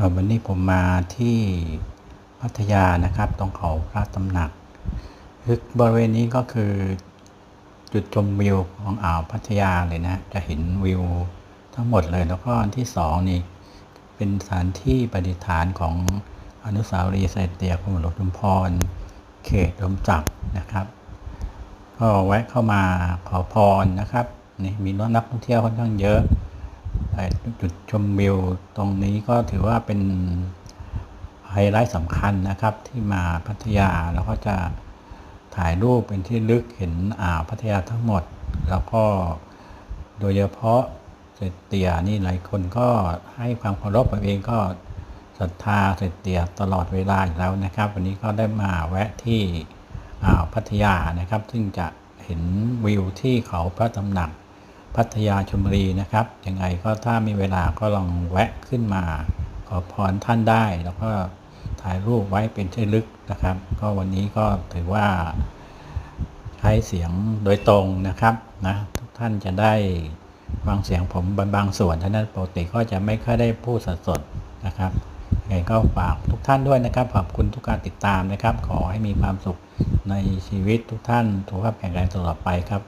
ครับวันนี้ผมมาที่พัทยานะครับ ตรงเขาพระตำหนักคือบริเวณนี้ก็คือจุดชมวิวของอ่าวพัทยาเลยนะ จะเห็นวิวทั้งหมดเลยแล้วก็อันที่สองนี่เป็นสถานที่ประดิษฐานของอนุสาวรีย์เสด็จเตียกรมหลวงชุมพร เขตลมจักรนะครับ ก็แวะเข้ามาขอพรนะครับนี่มีนักท่องเที่ยวค่อนข้างเยอะ เอ่จุดชมวิวตรงนี้ก็ถือว่าเป็นไฮไลท์สำคัญนะครับที่มาพัทยาแล้วก็จะถ่ายรูปเป็นที่ลึกเห็นอ่าวพัทยาทั้งหมด แล้วก็โดยเฉพาะเสด็จเตี่ยนี่หลายคนก็ให้ความเคารพผมเองก็ศรัทธาเสด็จเตี่ยตลอดเวลาอยู่แล้วนะครับ วันนี้ก็ได้มาแวะที่อ่าวพัทยานะครับ ซึ่งจะเห็นวิวที่เขาพระตำหนัก พัทยาชลบุรีนะครับยังไงก็ถ้ามีเวลาก็ลองแวะขึ้นมา ขอพรท่านได้แล้วก็ถ่ายรูปไว้เป็นที่ลึกนะครับ ก็วันนี้ก็ถือว่าใช้เสียงโดยตรงนะครับนะทุกท่านจะได้ฟังเสียงผมบางส่วนท่านั้นปกติก็จะไม่ค่อยได้พูดสดๆนะครับยังไงก็ฝากทุกท่านด้วยนะครับขอบคุณทุกการติดตามนะครับ ขอให้มีความสุขในชีวิตทุกท่านสุขภาพแข็งแรงตลอดไปครับ